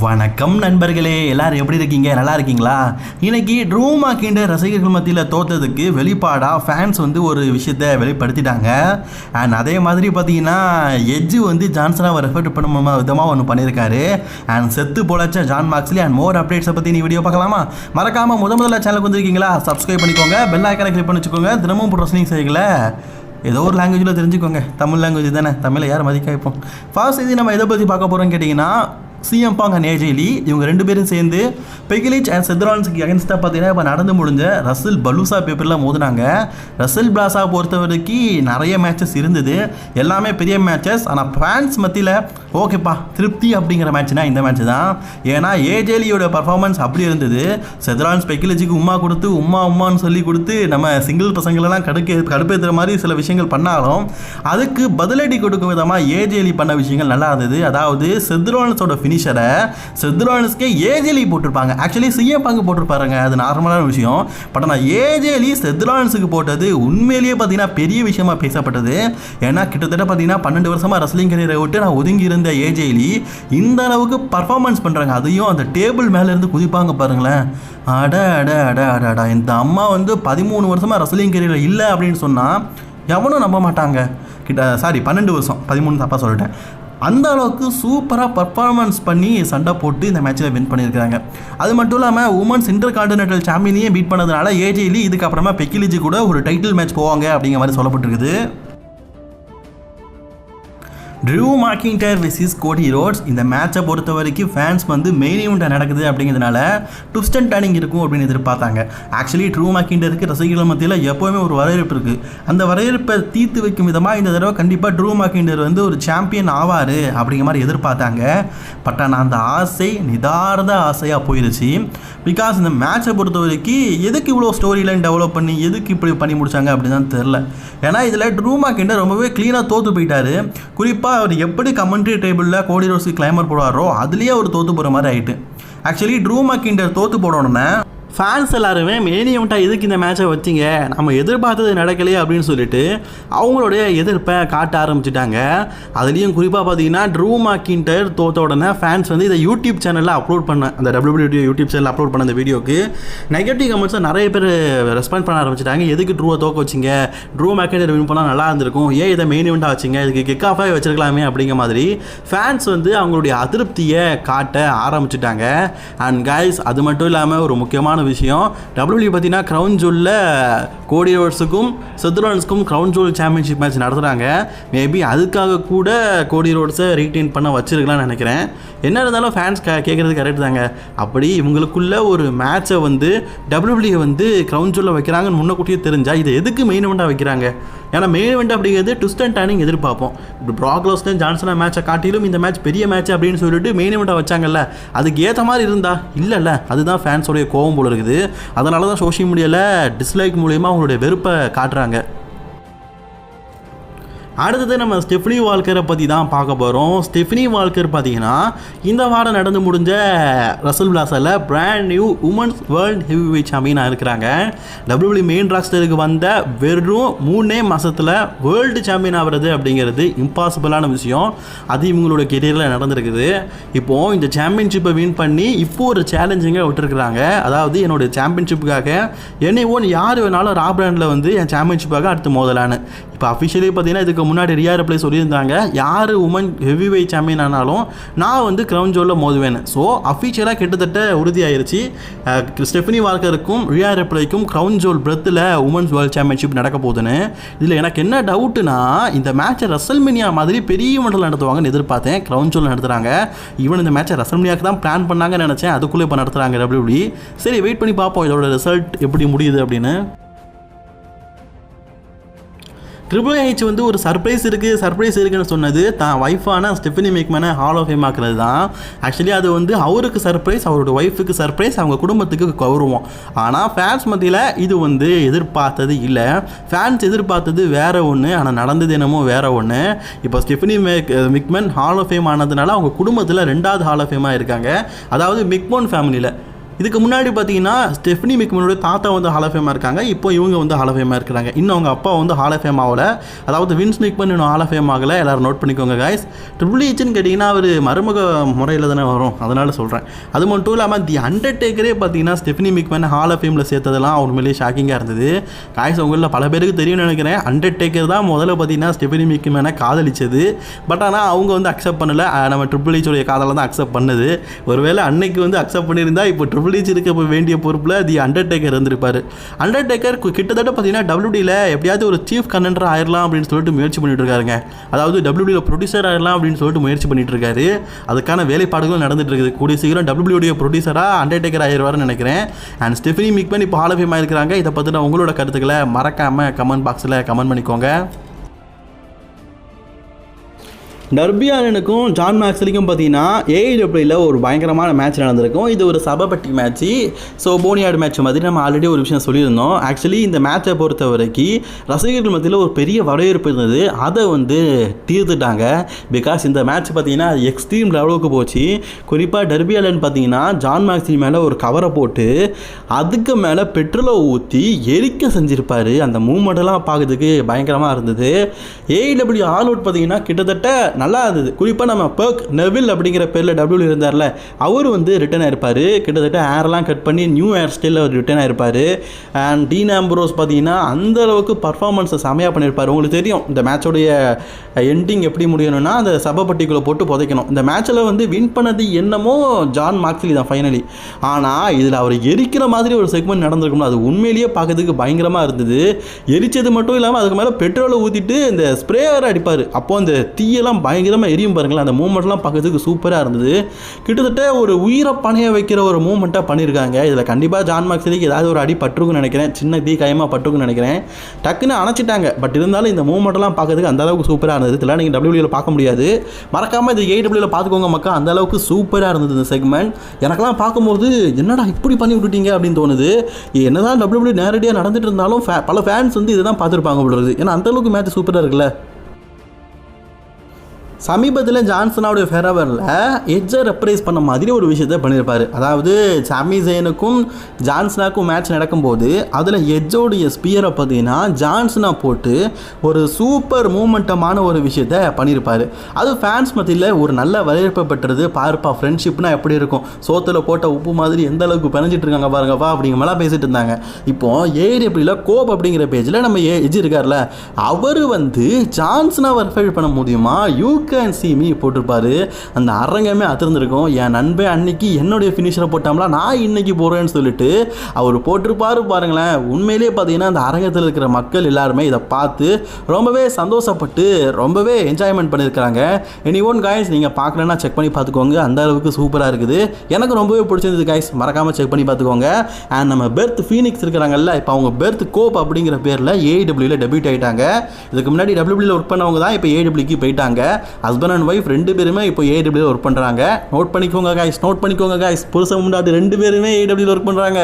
வணக்கம் நண்பர்களே எல்லாரும் எப்படி இருக்கீங்க? நல்லா இருக்கீங்களா? இன்னைக்கு ட்ரூமா கிண்ட ரசிகர்கள் மத்தியில் தோத்ததுக்கு வெளிப்பாடாக ஃபேன்ஸ் வந்து ஒரு விஷயத்தை வெளிப்படுத்திட்டாங்க. அண்ட் அதே மாதிரி பார்த்தீங்கன்னா எஜ்ஜு வந்து ஜான்சனாக ரெஃபர் பண்ண விதமாக ஒன்று பண்ணியிருக்காரு. அண்ட் செத்து போலச்ச ஜான் மார்க்ஸ்லி அண்ட் மோர் அப்டேட்ஸை பற்றி நீ வீடியோ பார்க்கலாமா? மறக்காமல் முத முதல்ல சேனலுக்கு வந்துருக்கீங்களா? சப்ஸ்கிரைப் பண்ணிக்கோங்க. பெல் ஐக்கனை கிளிக் பண்ணி வச்சுக்கோங்க. தினமும் ப்ரொசனிங் செய்யல ஏதோ ஒரு லாங்குவேஜில் தெரிஞ்சுக்கோங்க. தமிழ் லாங்குவேஜ் தானே? தமிழை யார் மதிக்க வைப்போம்? ஃபர்ஸ்ட் இது நம்ம எதை பற்றி பார்க்க போகிறோம்னு கேட்டிங்கன்னா சிஎம் பாங் அண்ட் ஏஜேலி இவங்க ரெண்டு பேரும் சேர்ந்து பெகிலிச் அண்ட் செத்ரான்ஸுக்கு அகேன்ஸ்டாக பார்த்தீங்கன்னா இப்போ நடந்து முடிஞ்ச ரசில் பலூசா பேப்பரில் மோதினாங்க. ரசில் பிளாஸா பொறுத்த வரைக்கும் நிறைய மேட்சஸ் இருந்தது. எல்லாமே பெரிய மேட்சஸ் ஆனால் ஃபேன்ஸ் மத்தியில் ஓகேப்பா திருப்தி அப்படிங்கிற மேட்ச்னா இந்த மேட்ச் தான். ஏன்னா ஏஜேலியோட பர்ஃபார்மன்ஸ் அப்படி இருந்தது. செத்ரான்ஸ் பெக்கிலிச்சுக்கு உமா கொடுத்து உமா உமான்னு சொல்லி கொடுத்து நம்ம சிங்கிள் பசங்களெல்லாம் கடுக்க கடுப்பேற்றுற மாதிரி சில விஷயங்கள் பண்ணாலும் அதுக்கு பதிலடி கொடுக்கும் விதமாக ஏஜேலி பண்ண விஷயங்கள் நல்லா இருந்தது. அதாவது செத்ரான்ஸோட ஃபினிஷரை செத்ரான்ஸ்க்கே ஏஜேலி போட்டிருப்பாங்க. ஆக்சுவலி சிஎம் பங்கு போட்டிருப்பாருங்க. அது நார்மலான விஷயம். பட் ஆனால் ஏஜேலி செத்ரான்ஸுக்கு போட்டது உண்மையிலேயே பார்த்தீங்கன்னா பெரிய விஷயமா பேசப்பட்டது. ஏன்னா கிட்டத்தட்ட பார்த்தீங்கன்னா பன்னெண்டு வருஷமாக ரஸ்லிங் கரியரை விட்டு நான் ஒதுங்கி இருந்த ஏஜேலி இந்த அளவுக்கு பர்ஃபார்மன்ஸ் பண்ணுறாங்க அதையும் அந்த டேபிள் மேலே இருந்து குதிப்பாங்க பாருங்களேன். அட அட அட அட அடா. இந்த அம்மா வந்து பதிமூணு வருஷமாக ரசலிங் கரியரில் இல்லை அப்படின்னு சொன்னால் எவனும் நம்ப மாட்டாங்க. கிட்ட சாரி பன்னெண்டு வருஷம். பதிமூணு தப்பாக சொல்லிட்டேன். அந்த அளவுக்கு சூப்பராக பர்ஃபார்மன்ஸ் பண்ணி சண்டை போட்டு இந்த மேட்ச்சில் வின் பண்ணியிருக்காங்க அது மட்டும் இல்லாமல் உமன்ஸ் இன்டர் கான்டினென்டல் சாம்பியனையும் பீட் பண்ணதுனால ஏஜேலி இதுக்கப்புறமா பெக்கிலிஜி கூட ஒரு டைட்டில் மேட்ச் போவாங்க அப்படிங்கிற மாதிரி சொல்லப்பட்டிருக்குது. ட்ரூ மார்க்கிங்டர் விசிஸ் கோடி ரோட்ஸ் இந்த மேட்சை பொறுத்த வரைக்கும் ஃபேன்ஸ் வந்து மெயின் ஈவெண்ட்டாக நடக்குது அப்படிங்கிறதுனால ட்விஸ்ட் அண்ட் டர்னிங் இருக்கும் அப்படின்னு எதிர்பார்த்தாங்க. ஆக்சுவலி ட்ரூ மார்க்கிங்டருக்கு ரசிகர்கள் மத்தியில் எப்போவுமே ஒரு வரவேற்பு இருக்குது அந்த வரவேற்பை தீர்த்து வைக்கும் விதமாக இந்த தடவை கண்டிப்பாக ட்ரூ மார்க்கிண்டர் வந்து ஒரு சாம்பியன் ஆவார் அப்படிங்கிற மாதிரி எதிர்பார்த்தாங்க. பட் ஆனால் அந்த ஆசை நிதார்ந்த ஆசையாக போயிருச்சு. பிகாஸ் இந்த மேட்சை பொறுத்த வரைக்கும் எதுக்கு இவ்வளோ ஸ்டோரி லைன் டெவலப் பண்ணி எதுக்கு இப்படி பண்ணி முடிச்சாங்க அப்படின்னு தான் தெரில ஏன்னா இதில் ட்ரூ மார்க்கிண்டர் ரொம்பவே க்ளீனாக தோற்று போயிட்டார். குறிப்பாக அவர் எப்படி கமெண்ட்ரி டேபிளில் கோடி ரோஸுக்கு கிளைமர் போடுவாரோ அதுலேயே அவர் தோற்று போகிற மாதிரி ஆயிட்டு. ஆக்சுவலி ட்ரூ மக்கிண்டர் தோற்று போடணும்னா ஃபேன்ஸ் எல்லாருமே மெயின் ஈவெண்ட்டாக எதுக்கு இந்த மேட்சை வச்சிங்க? நம்ம எதிர்பார்த்தது நடக்கலையே அப்படின்னு சொல்லிட்டு அவங்களுடைய எதிர்ப்பை காட்ட ஆரம்பிச்சிட்டாங்க. அதுலேயும் குறிப்பாக பார்த்தீங்கன்னா ட்ரூ மாக்கின்டர் தோத்த உடனே ஃபேன்ஸ் வந்து இதை யூடியூப் சேனலில் அப்லோட் பண்ண அந்த டபிள்யூபிள்யூ யூடியூப் சேனல் அப்லோட் பண்ண அந்த வீடியோக்கு நெகட்டிவ் கமெண்ட்ஸை நிறைய பேர் ரெஸ்பாண்ட் பண்ண ஆரம்பிச்சிட்டாங்க. எதுக்கு ட்ரூவை தோக்க வச்சிங்க? ட்ரூ மார்க்கின்டர் வின் பண்ணால் நல்லா இருந்திருக்கும். ஏன் இதை மெயின் ஈவெண்ட்டாக வச்சிங்க? இதுக்கு கிக் ஆஃபாக வச்சிருக்கலாமே அப்படிங்கிற மாதிரி ஃபேன்ஸ் வந்து அவங்களுடைய அதிருப்தியை காட்ட ஆரம்பிச்சிட்டாங்க. அண்ட் கைஸ் அது மட்டும் இல்லாமல் ஒரு முக்கியமான விஷயம். டபிள்யூடி பார்த்தீங்கன்னா க்ரௌன் ஜூலில் கோடி ரோட்ஸுக்கும் செத்துலான்ஸுக்கும் க்ரௌன் ஜூல் சாம்பியன்ஷிப் மேட்ச் நடத்துகிறாங்க மேபி அதுக்காக கூட கோடி ரோட்ஸை ரீட்டைன் பண்ண வச்சுருக்கலாம்னு நினைக்கிறேன். என்ன இருந்தாலும் ஃபேன்ஸ் கே கேட்குறது கரெக்ட் தாங்க. அப்படி இவங்களுக்குள்ள ஒரு மேட்சை வந்து டபிள்யூபிள்யூ வந்து க்ரௌன் ஜூலில் வைக்கிறாங்கன்னு முன்னக்கூட்டியே தெரிஞ்சால் இதை எதுக்கு மெயின் இவெண்ட்டாக வைக்கிறாங்க? ஏன்னா மெயின் இவெண்ட் அப்படிங்கிறது ட்விஸ்ட் அண்ட் டர்னிங் எதிர்பார்ப்போம். இப்போ ப்ராக்லோஸ்டன் ஜான்சனாக மேட்சை காட்டிலும் இந்த மேட்ச் பெரிய மேட்ச் அப்படின்னு சொல்லிட்டு மெயின் இவெண்ட்டாக வச்சாங்கல்ல அதுக்கு ஏற்ற மாதிரி இருந்தா? இல்லைல்ல அதுதான் ஃபேன்ஸோடைய கோவம் போல இருக்குது அதனால தான் சோஷியல் மீடியாவில் டிஸ்லைக் மூலயமா அவங்களுடைய வெறுப்பை காட்டுறாங்க. அடுத்தது நம்ம ஸ்டெஃப்னி வால்கரை பற்றி தான் பார்க்க போகிறோம் ஸ்டெஃப்னி வால்கர் பார்த்தீங்கன்னா இந்த வாரம் நடந்து முடிஞ்ச ரசல் பிளாஸில் brand new women's world heavyweight சாம்பியனாக இருக்கிறாங்க. டபிள்யூபிள்யூ மெயின் ராஸ்டருக்கு வந்த வெறும் மூணே மாதத்தில் வேர்ல்டு சாம்பியன் ஆகிறது அப்படிங்கிறது இம்பாசிபிளான விஷயம். அது இவங்களோட கெரியரில் நடந்திருக்குது. இப்போது இந்த சாம்பியன்ஷிப்பை வின் பண்ணி இப்போ ஒரு சேலஞ்சிங்காக விட்டுருக்குறாங்க. அதாவது என்னோட சாம்பியன்ஷிப்புக்காக என்னை ஒன் யார் வேணாலும் ராப்ராண்டில் வந்து என் சாம்பியன்ஷிப்பாக அடுத்து மோதலான்னு. இப்போ அஃபிஷியலி பார்த்தீங்கன்னா இதுக்கு முன்னாடி ரியா ரிப்ளை சொல்லியிருந்தாங்க. யார் உமன் ஹெவி வெயிட் சாம்பியன் ஆனாலும் நான் வந்து க்ரௌன் ஜோலில் மோதுவேன். ஸோ அஃபிஷியலாக கிட்டத்தட்ட உறுதியாயிருச்சு. அஹ், ஸ்டெஃபனி வால்கருக்கும் ரியா ரிப்ளைக்கும் க்ரௌன் ஜோல் பிரத்தில் உமன்ஸ் வேர்ல்ட் சாம்பியன்ஷிப் நடக்க போகுதுன்னு. இதில் எனக்கு என்ன டவுட்டுனா இந்த மேட்சை ரசல்மினியா மாதிரி பெரிய மண்டலம் நடத்துவாங்கன்னு எதிர்பார்த்தேன். க்ரௌன் ஜோல் நடத்துகிறாங்க ஈவன் இந்த மேட்சை ரசல்மினியாக்கு தான் பிளான் பண்ணாங்கன்னு நினச்சேன். அதுக்குள்ளே இப்போ நடத்துகிறாங்க டபிள்யூடி சரி வெயிட் பண்ணி பார்ப்போம். இதோட ரிசல்ட் எப்படி முடியுது அப்படின்னு. ட்ரிபிள் ஹெச் வந்து ஒரு சர்ப்ரைஸ் இருக்குது சர்ப்ரைஸ் இருக்குன்னு சொன்னது தான் ஒய்ஃபான ஸ்டெஃபனி மேக்மேனை ஹால் ஆஃப் ஃபேம் ஆக்குறது தான். ஆக்சுவலி அது வந்து அவருக்கு சர்ப்ரைஸ் அவரோட ஒய்ஃபுக்கு சர்ப்ரைஸ் அவங்க குடும்பத்துக்கு கௌரவம். ஆனால் ஃபேன்ஸ் மத்தியில் இது வந்து எதிர்பார்த்தது இல்லை. ஃபேன்ஸ் எதிர்பார்த்தது வேற ஒன்று ஆனால் நடந்தது என்னமோ வேற ஒன்று இப்போ Stephanie McMahon hall of fame ஆனதுனால அவங்க குடும்பத்தில் ரெண்டாவது ஹால் ஆஃப் ஃபேமாக இருக்காங்க. அதாவது மிக்மோன் ஃபேமிலியில் இதுக்கு முன்னாடி பார்த்தீங்கன்னா ஸ்டெஃப்னி மிக்மனோட தாத்தா வந்து ஹால் ஆஃப் ஃபேமாக இருக்காங்க. இப்போ இவங்க வந்து ஹால் ஆஃப் ஃபேமாக இருக்கிறாங்க. இன்னும் அவங்க அப்பா வந்து ஹால் ஆஃப் ஃபேம் ஆகல. அதாவது வின்ஸ் மிக்மன் இன்னும் ஹால் ஆஃப் ஃபேம் ஆகலை. எல்லோரும் நோட் பண்ணிக்கோங்க காய்ஸ் ட்ரிபிள் ஹெச்னு கேட்டிங்கன்னா அவர் மருமக முறையில் தானே வரும். அதனால் சொல்கிறேன் அது மட்டும் இல்லாமல் தி அண்டர்டேக்கரே பார்த்தீங்கன்னா ஸ்டெஃப்னி மிக்மன் ஹால் ஆஃப் ஃபேமில் சேர்த்ததெல்லாம் உண்மையிலேயே ஷாக்கிங்காக இருந்தது. காய்ஸ் உங்களில் பல பேருக்கு தெரியும்னு நினைக்கிறேன். அண்டர்டேக்கர் தான் முதல்ல பார்த்தீங்கன்னா ஸ்டெஃப்னி மிக்மேனை காதலிச்சது. பட் ஆனால் அவங்க வந்து அக்செப்ட் பண்ணலை. நம்ம ட்ரிபிள் ஹெச்சோடைய காதலை தான் அக்செப்ட் பண்ணது. ஒருவேளை அன்னைக்கு வந்து அக்செப்ட் பண்ணியிருந்தா இப்போ ட்ரிபிள் ஈச் வேண்டிய பொறுப்பில் தி அண்டர்டேக்கர் இருந்திருப்பார். அண்டர்டேக்கர் கிட்டத்தட்ட பார்த்தீங்கன்னா டபிள்யூடியில் எப்படியாவது ஒரு சீஃப் கண்டென்டர் ஆயிரலாம் அப்படின்னு சொல்லிட்டு முயற்சி பண்ணிட்டு இருக்காருங்க அதாவது டபிள்யூடியில் ப்ரொடியூசர் ஆயிரலாம் அப்படின்னு சொல்லிட்டு முயற்சி பண்ணிட்டு இருக்காரு அதுக்கான வேலைப்பாடுகளும் நடந்துட்டு இருக்குது கூடிய சீக்கிரம் டபிள்யூடியோடைய ப்ரொடியூசராக அண்டர்டேக்கர் ஆயிடுவார்னு நினைக்கிறேன். அண்ட் ஸ்டெஃபினி மிக்மன் இப்போ ஹால் இருக்கிறாங்க இதை பற்றின உங்களோட கருத்துக்களை மறக்காமல் கமெண்ட் பாக்ஸில் கமெண்ட் பண்ணிக்கோங்க. டர்பியானனுக்கும் ஜான் மேக்ஸ்லிக்கும் பார்த்தீங்கன்னா ஏஐடபிள்யூல ஒரு பயங்கரமான மேட்ச் நடந்திருக்கும். இது ஒரு சபப்பட்டி மேட்ச்சு ஸோ போனியாடு மேட்ச் மாதிரி நம்ம ஆல்ரெடி ஒரு விஷயம் சொல்லியிருந்தோம். ஆக்சுவலி இந்த மேட்சை பொறுத்த வரைக்கும் ரசிகர்கள் மத்தியில் ஒரு பெரிய வரவேற்பு இருந்தது. அதை வந்து தீர்த்துட்டாங்க. பிகாஸ் இந்த மேட்ச் பார்த்தீங்கன்னா எக்ஸ்ட்ரீம் லெவலுக்கு போச்சு. குறிப்பாக டர்பியாலன் பார்த்தீங்கன்னா ஜான் மேக்ஸ்லி மேலே ஒரு கவரை போட்டு அதுக்கு மேலே பெட்ரோலை ஊற்றி எரிக்க செஞ்சுருப்பார். அந்த மூமெண்ட்டெல்லாம் பார்க்கறதுக்கு பயங்கரமாக இருந்தது. ஏஐடபிள்யூ ஆல் அவுட் பார்த்தீங்கன்னா கிட்டத்தட்ட நல்லா இருந்தது. குறிப்பாக நம்ம பர்க் நெவில் அப்படிங்கிற பேரில் டபிள்யூ இருந்தார்ல அவர் வந்து ரிட்டர்ன் ஆயிருப்பார். கிட்டத்தட்ட ஹேர்லாம் கட் பண்ணி நியூ ஹேர் ஸ்டைலில் அவர் ரிட்டர்ன் ஆயிருப்பார். அண்ட் டீன் ஆம்பரோஸ் பார்த்தீங்கன்னா அந்த அளவுக்கு பர்ஃபார்மன்ஸை செமையாக பண்ணியிருப்பார். உங்களுக்கு தெரியும் இந்த மேட்சோடைய எண்டிங் எப்படி முடியணும்னா அந்த சபப்பட்டிக்குள்ளே போட்டு புதைக்கணும். இந்த மேட்ச்சில் வந்து வின் பண்ணது என்னமோ ஜான் மார்க்ஸ்லி தான் ஃபைனலி ஆனால் இதில் அவர் எரிக்கிற மாதிரி ஒரு செக்மெண்ட் நடந்திருக்கும்ல அது உண்மையிலேயே பார்க்கறதுக்கு பயங்கரமாக இருந்தது. எரிச்சது மட்டும் இல்லாமல் அதுக்கு மேலே பெட்ரோலை ஊற்றிட்டு இந்த ஸ்ப்ரேயரை அடிப்பார். அப்போது அந்த தீயெல்லாம் பயங்கரமாக எரியும் பாருங்களேன். அந்த மூமெண்ட்லாம் பார்க்கறதுக்கு சூப்பராக இருந்தது. கிட்டத்தட்ட ஒரு உயிரை பணைய வைக்கிற ஒரு மூமெண்ட்டாக பண்ணியிருக்காங்க இதில் கண்டிப்பாக ஜான் மார்க்ஸ்லிக்கு ஏதாவது ஒரு அடி பட்டுருக்குன்னு நினைக்கிறேன். சின்ன தீ காயமாக பட்டுருக்குன்னு நினைக்கிறேன். டக்குன்னு அணைச்சிட்டாங்க. பட் இருந்தாலும் இந்த மூமெண்ட்லாம் பார்க்கறதுக்கு அந்த அளவுக்கு சூப்பராக இருந்தது. இதெல்லாம் நீங்கள் டபிள்யூவில் பார்க்க முடியாது. மறக்காமல் இந்த ஏடபிள்யூவில் பார்த்துக்கோங்க மக்கா. அந்த அளவுக்கு சூப்பராக இருந்தது இந்த செக்மெண்ட் எனக்கெல்லாம் பார்க்கும்போது என்னடா இப்படி பண்ணி விட்டுட்டீங்க? அப்படின்னு தோணுது. என்னதான் டபிள்யூபிள்யூ நேரடியாக நடந்துட்டு இருந்தாலும் பல ஃபேன்ஸ் வந்து இதை தான் பார்த்துருப்பாங்க போல ஏன்னா அந்த அளவுக்கு மேட்ச் சூப்பராக இருக்குல்ல? சமீபத்தில் ஜான்சனாவுடைய ஃபெரவரில் எட்ஜை ரெப்ரைஸ் பண்ண மாதிரி ஒரு விஷயத்த பண்ணியிருப்பார் அதாவது சாமி ஜெயனுக்கும் ஜான்சனாக்கும் மேட்ச் நடக்கும்போது அதில் எட்ஜோடைய ஸ்பியரை பார்த்தீங்கன்னா ஜான்சனா போட்டு ஒரு சூப்பர் மூமெண்டமான ஒரு விஷயத்த பண்ணியிருப்பார் அது ஃபேன்ஸ் மத்தியில் ஒரு நல்ல வரவேற்பை பெற்றது. பாருப்பா ஃப்ரெண்ட்ஷிப்னா எப்படி இருக்கும்? சோத்தில் போட்ட உப்பு மாதிரி எந்த அளவுக்கு பிணைஞ்சிட்டு இருக்காங்க பாருங்கப்பா அப்படிங்கிற மாதிரிலாம் பேசிட்டு இருந்தாங்க. இப்போ ஏடிஎப்டியில் கோப் அப்படிங்கிற பேஜில் நம்ம ஏ எஜ் இருக்கார்ல அவர் வந்து ஜான்சனாக ரெஃபர் பண்ண முடியுமா? அண்ட் கேன் சி மீ போட்டிருப்பாரு. அந்த அரங்கமே அதிர்ந்திருக்கும் என் நண்பன் அன்னைக்கு என்னுடைய ஃபினிஷரை போட்டாமலா நான் இன்னைக்கு போகிறேன்னு சொல்லிட்டு அவர் போட்டிருப்பாரு பாருங்களேன். உண்மையிலேயே பார்த்தீங்கன்னா அந்த அரங்கத்தில் இருக்கிற மக்கள் எல்லாருமே இதை பார்த்து ரொம்பவே சந்தோஷப்பட்டு ரொம்பவே என்ஜாய்மெண்ட் பண்ணியிருக்காங்க எனி ஒன் காய்ஸ் நீங்கள் பார்க்கலன்னா செக் பண்ணி பார்த்துக்கோங்க. அந்த அளவுக்கு சூப்பராக இருக்குது. எனக்கு ரொம்பவே பிடிச்சிருந்தது காய்ஸ் மறக்காமல் செக் பண்ணி பார்த்துக்கோங்க. அண்ட் நம்ம பெர்த் ஃபீனிக்ஸ் இருக்கிறாங்கல்ல இப்போ அவங்க பெர்த் கோப் அப்படிங்கிற பேரில் ஏடபிள்யூல டெபியூட் ஆயிட்டாங்க. இதுக்கு முன்னாடி டபிள்யூபிள்யூவில் ஒர்க் பண்ணவங்க தான் இப்போ ஏடபிள்யூக்கு போயிட்டாங்க. ஹஸ்பண்ட் அண்ட் ஒய்ஃப் ரெண்டு பேருமே இப்போ ஏடபிள்யூ ஒர்க் பண்ணுறாங்க நோட் பண்ணிக்கோங்க காய்ஸ் நோட் பண்ணிக்கோங்க காய்ஸ் புருஷன் முன்னாடி ரெண்டு பேருமே ஏடபிள்யூ ஒர்க் பண்ணுறாங்க